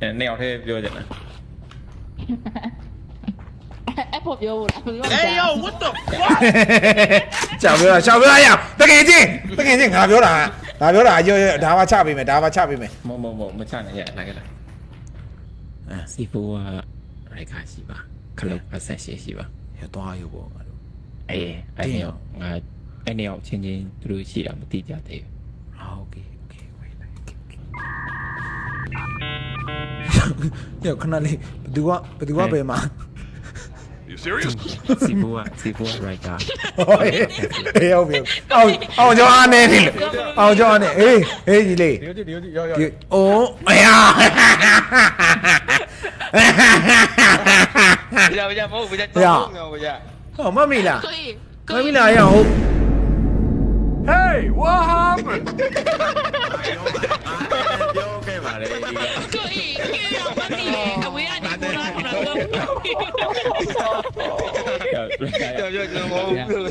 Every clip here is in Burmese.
အဲနှစ်ယောက်တည်းပြောကြတယ်အဲ့ဖို့ပြောဖို့လားဘယ်လိုလဲ Hey yo, what the fuck? ကြောက်ပြောတာရှောက်ပြောတာရအောင်တကယ်ချင်းတကယ်ချင်းငါပြောတာငါပြောတာရောရောဒါမှချပေးမယ်ဒါမှချပေးမယ်မမမမချနဲ့ရလိုက်လိုက်စီဖိုးကရိုက်ခါရှိပါခလုတ်အဆက်ရှိရှိပါရသွားရုပ်ပေါ့ငါတို့အေးအဲ့နှစ်ယောက်ငါအဲ့နှစ်ယောက်ချင်းချင်းသူတို့ရှိတာမသိကြသေးအာ ရခဏလေးဘသူကဘသူကဘယ်မှာ You serious? ဘူးစီဖိုးကစီဖိုးကရိုက်ခါဟောအေးဟုတ်ပြီအောင်အောင်ကျော်အားနေတယ်အောင်ကျော်အားနေအေးအေးကြီးလေးဒီဒီဒီရောရောဒီအိုးအယားဗျာဗျာမဟုတ်ဗျာဗျာဗျာဟောမမီလားကိုကြီးမမီလားရအောင် Hey what happened ပြောပြောကျွန်တော်မဟုတ်ဘူး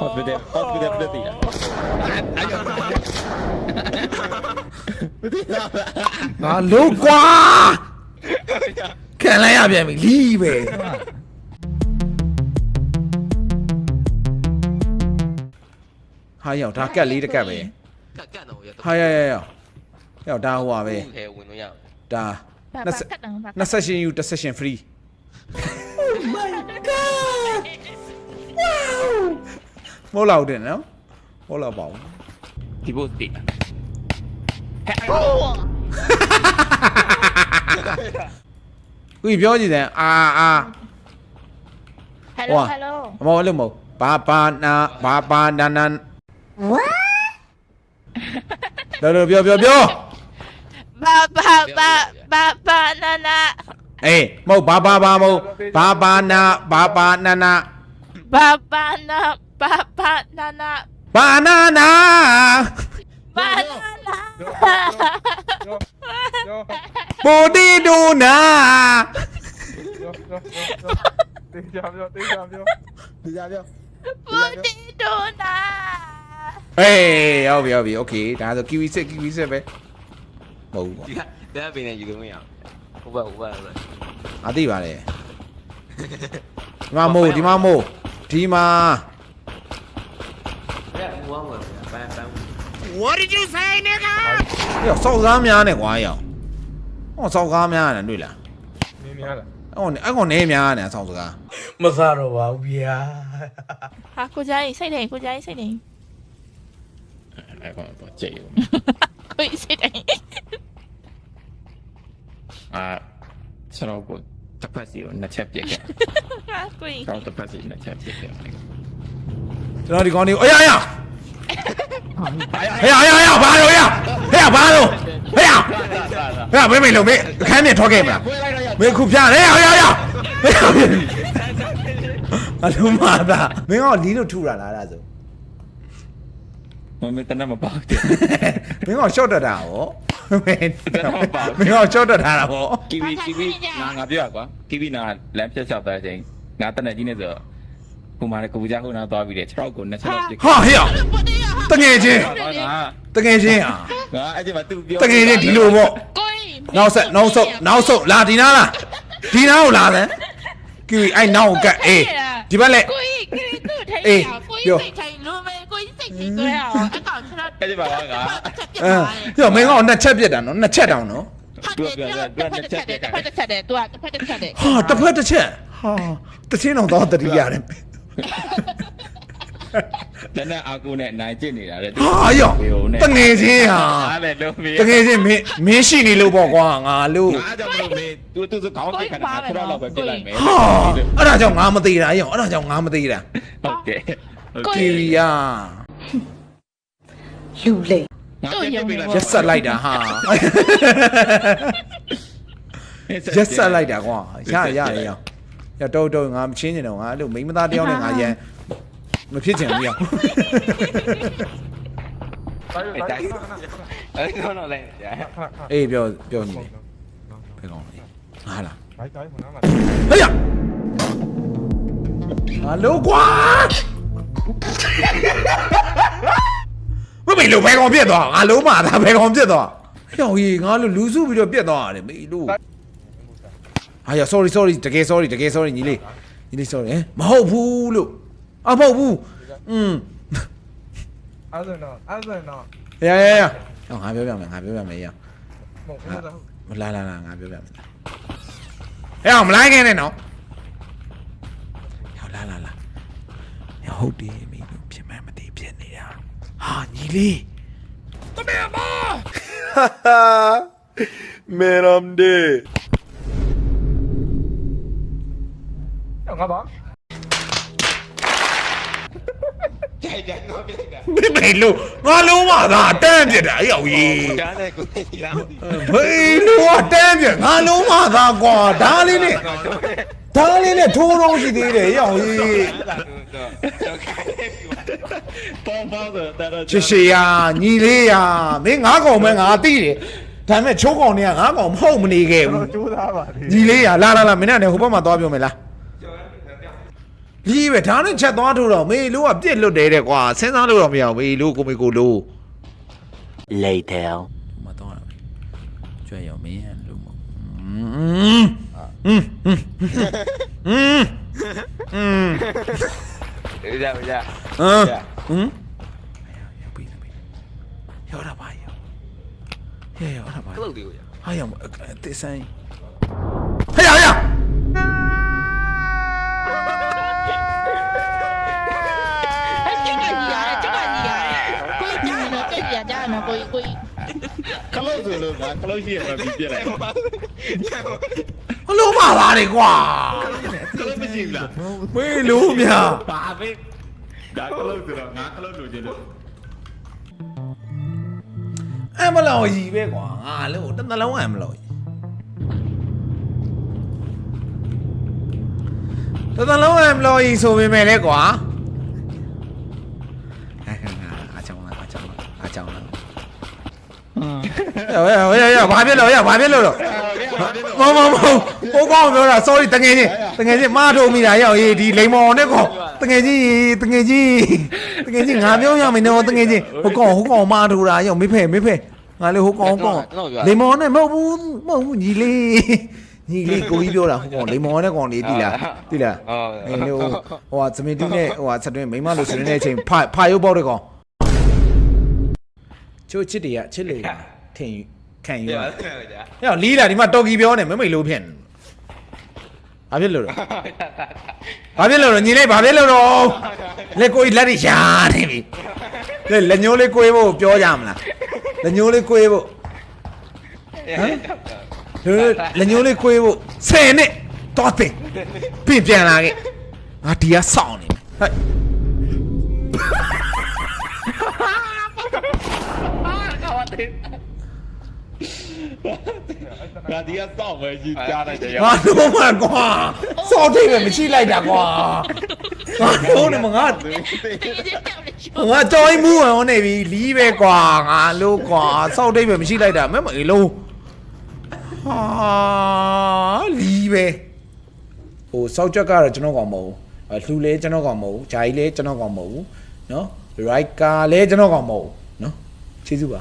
hospital hospital ပြတိလားငါလုံးကွာခံလိုက်ရပြန်ပြီလီးပဲဟာရောက်ဒါကက်လေးတစ်ကက်ပဲကတ်ကတ်တော့ဗျာဟာရရရရောက်ဒါဟိုပါပဲဟဲဝင်လို့ရအောင်ဒါဘာနှစ်ဘာဆက်ကတ်တယ်ဘာနှစ် session you တစ် session free oh မို့လောက်တယ်နော်မို့လောက်ပါဘူးဒီဘုတ်တိလားကိုကြီးပြောကြည့်တယ်အာအာဟယ်လိုဟယ်လိုအမောလို့မဟုတ်ဘာဘာနာဘာဘာနာနာ what တော်တော်ပြောပြောပြောဘာဘာဘာ ဘာဘာနာနာ အေးမဟုတ်ဘာဘာဘာမဟုတ်ဘာဘာနာဘာဘာနာနာ ဘာဘာနာဘာဘာနာနာ ဘာနာနာ ဘာနာနာ ရော ပူတီဒူနာ ရောရောတေးကြပြောတေးကြပြော ဒီကြပြော ဘူတီဒိုနာ အေးဟုတ်ပြီဟုတ်ပြီโอเคဒါဆို kiwi စစ် kiwi စစ်ပဲမဟုတ်ဘူးပေါ့ ဒီကဒါပင်နေယူလို့မရအောင်ဟိုဘက်ဟိုဘက်ဟိုဘက် အသိပါလေဒီမှာမို့ဒီမှာမို့ဒီမှာ ဗျာဟိုဘက် ဝင်ဗျာပန်းပန်း What did you say, nigga? ရောစောက်ကားများနဲ့ကွာရောဟောစောက်ကားများနဲ့တွေ့လားနင်းနေရလားအဲ့ကောင်အဲ့ကောင်နေများနဲ့စောက်စကားမစားတော့ပါဘူးဗျာဟာကိုကြိုင်းစိတ်တယ်ကိုကြိုင်းစိတ်တယ်အဲ့ကောင်တော့ကြိတ်ဦးကိုကြီးစိတ်တယ်အာကျွန်တော်ကိုတစ်ဖက်စီကိုနှစ်ချက်ပြစ်ခဲ့ဟာကိုကြီးကျွန်တော်တစ်ဖက်စီနှစ်ချက်ပြစ်ခဲ့ကျွန်တော်ဒီကောင်လေးအေးရ ရဟေးရရရဘာလို့ရဟေးဘာလို့ဟေးရဟေးမင်းမင်းလုံးမင်းအခန်းမြင်ထွက်ခဲ့မလားမင်းခုပြတယ်ဟေးရရအလုံးမသားမင်းကလီးလို့ထူတာလားအဲ့ဒါဆိုမမတနမပေါက်တယ်မင်းကရှော့တက်တာဟောမင်းမင်းကရှော့တက်တာဟောကီဝီကီဝီငါငါပြောရကွာကီဝီနာလမ်းဖြတ်လျှောက်တဲ့အချိန်ငါတနက်ကြီးနေဆို ဟိုမှာကူကြခုနာသွားပြီးတယ်6ကိုနှစ်ချက်လောက်ပြစ်ဟာဟေးရတငယ်ချင်းငါတငယ်ချင်းဟာငါအဲ့ဒီမှာသူပြောတငယ်ချင်းဒီလိုပေါ့ကိုကြီးနောက်ဆက်နောက်ဆုတ်နောက်ဆုတ်လာဒီနားလားဒီနားကိုလာတယ်ကီအဲ့နောက်ကတ်အေးဒီဘက်လက်ကိုကြီးကိုကြီးသူ့ထိုင်အေးရကိုပြောကြီးစိတ်ထိုင်လို့ပဲကိုကြီးစိတ်ကြီးကိုရအောင်အကောင်ကျွန်တော်အဲ့ဒီမှာငါအဲပြောမင်းကနှစ်ချက်ပြစ်တာနော်နှစ်ချက်တောင်နော်သူကတစ်ဖက်တစ်ချက်တယ်တစ်ဖက်တစ်ချက်တယ်သူကတစ်ဖက်တစ်ချက်တယ်ဟာတစ်ဖက်တစ်ချက်ဟာတစ်ချင်းတော့တော့တတိရတယ် တနက်အာကူနဲ့နိုင်ကျင့်နေတာလေဟာယောတငယ်ချင်းဟာအားလည်းလုံးမီးတငယ်ချင်းမင်းမင်းရှိနေလို့ပေါ့ကွာငါလို့ငါကြောင့်မလို့မင်းသူသူခေါင်းကိတ်ခဏဆရာလောက်ပဲပြစ်လိုက်မယ်ဟာအဲ့ဒါကြောင့်ငါမသေးတာယောအဲ့ဒါကြောင့်ငါမသေးတာဟုတ်ကဲ့ကီရီယာငါပြစ်ပြလိုက်ရက်ဆက်လိုက်တာဟာရက်ဆက်လိုက်တာကွာရရရရရ တော့တော့ငါမချင်းနေတော့ငါအဲ့လိုမိန်းမသားတယောက်နဲ့ငါရန်မဖြစ်ချင်ဘူးယောတိုင်းတိုင်းအဲ့တော့တော့လဲဗျာခဏခဏအေးပြောပြောညီဘယ်ကောင်လဲဟာလားတိုင်းတိုင်းမနာလားဟေးရဟာလိုကွာမမေလိုဘယ်ကောင်ပြစ်သွားငါလုံးမသားဘယ်ကောင်ပြစ်သွားဟောကြီးငါလို့လူစုပြီးတော့ပြက်သွားရတယ်မေလို့ ဟာရ sorry sorry တကယ် sorry တကယ် sorry ညီလေးညီလေး sorry ဟမ်မဟုတ်ဘူးလို့အမဟုတ်ဘူးอืมအဲ့ဒါတော့အဲ့ဒါတော့ရရရဟောငါပြောပြမယ်ငါပြောပြမယ်ရမဟုတ်ဘူးလားမလာလာလာငါပြောပြမယ်ဟဲ့အောင်မလိုက်ခဲ့နဲ့နော်ဟောလာလာလာဟောဟုတ်တယ်မေလို့ဖြစ်မှန်းမသိဖြစ်နေတာဟာညီလေး Meram de. ငါပါကြိုက်ကြတော့ပြစ်တာမေမေလို့ငါလုံးမသာတန်းပြစ်တာဟေ့အောင်ကြီးကြားတယ်ကိုသိလားမသိဘေးလို့ကတန်းပြငါလုံးမသာကွာဒါလေးနဲ့ဒါလေးနဲ့ထိုးတော့ရှိသေးတယ်ရောင်ကြီးတော့ခိုင်းနေပြီပေါင်းပေါင်းဆိုတော့ချစ်ရှိယာညီလေးယာမင်းငါးကောင်ပဲငါသိတယ်ဒါပေမဲ့ချိုးကောင်တွေကငါးကောင်မဟုတ်မနေခဲ့ဘူးကျိုးသားပါလေညီလေးယာလာလာလာမင်းနဲ့ဟိုဘက်မှာသွားပြောမယ်လား လီးပဲဒါနဲ့ချက်သွားထိုးတော့မေလိုကပြစ်လွတ်တယ်တဲ့ကွာစဉ်းစားလို့တော့မရဘူးမေလိုကိုမေကိုလို later မတော်ရဘူးကျွဲရောမင်းလို့မဟုတ်อืมอืมอืมอืมရရရอืมอืมပြီးပြီရောတာပါရောရောတာပါကလုတ်ဒီကိုရဟာရောအသစ်ဆိုင်ဟဲ့ရရ လို့ဆိုလို့ကခလုတ်ရှိရမှာပြီးပြက်လိုက်ဟလုံးမှာပါလေကွာခလုတ်မရှိဘူးလားမေးလို့မြာဘာပဲဒါခလုတ်ဆိုတော့ငါခလုတ်လိုချင်လို့အမလောင်ကြီးပဲကွာငါလို့တစ်နှလုံးအမလောင်ကြီးတစ်နှလုံးအမလောင်ကြီးဆိုပေမဲ့လေကွာအဲ့ခါငါအချောင်းလားအချောင်းလားအချောင်းလား ဟဲ့ဟဲ့ဟဲ့ဘာဖြစ်လို့ရဘာဖြစ်လို့တော့မမမဟိုကောင်ပြောတာ sorry တငယ်ချင်းတငယ်ချင်းမားထုတ်မိတာရောက်ရေးဒီလိန်မော်နဲ့ကောင်တငယ်ချင်းတငယ်ချင်းတငယ်ချင်းငါပြောရမယ်နော်တငယ်ချင်းဟိုကောင်ဟိုကောင်မားထုတ်တာရောက်မေးဖဲမေးဖဲငါလေဟိုကောင်ကောင်လိန်မော်နဲ့မဟုတ်ဘူးမဟုတ်ဘူးညီလေးညီလေးကိုကြီးပြောတာဟိုကောင်လိန်မော်နဲ့ကောင်လေးတိလားတိလားဟုတ်အေးလို့ဟိုဟာသမီးတူးနဲ့ဟိုဟာဆက်တွင်းမိန်းမလို့ဆက်တွင်းတဲ့အချိန်ဖဖရုပ်ပေါက်တဲ့ကောင် ချိုးချစ်တွေကချစ်လေထင်ယူခံယူရရရဟဲ့လီးလာဒီမှာတော်ကီပြောနေမမိတ်လို့ဖြစ်နေဘာဖြစ်လို့လဲဘာဖြစ်လို့လဲညီလေးဘာဖြစ်လို့တော့လက်ကိုကြီးလက်တွေရှာနေပြီလက်လက်ညိုးလေးကိုေးဖို့ပြောကြမလားလက်ညိုးလေးကိုေးဖို့ဟမ်လက်ညိုးလေးကိုေးဖို့ဆယ်နှစ်တော့တင်ပြင်ပြန်လာခဲ့ငါဒီကစောင့်နေဟဲ့ မသိငါဒီကစောင့်ပဲကြည့်ကြားလိုက်တယ်ရောငါတို့မှကွာစောထိတ်ပဲမရှိလိုက်တာကွာငါတို့နဲ့မငါငါကြောင်းမှုဝင်နေပြီလီးပဲကွာငါလို့ကွာစောထိတ်ပဲမရှိလိုက်တာမဲမအေးလုံးဟာလီးပဲဟိုစောက်ချက်ကတော့ကျွန်တော်ကောင်မဟုတ်လှူလဲကျွန်တော်ကောင်မဟုတ်ဂျာကြီးလဲကျွန်တော်ကောင်မဟုတ်နော် right ကလဲကျွန်တော်ကောင်မဟုတ်နော်ကျေးဇူးပါ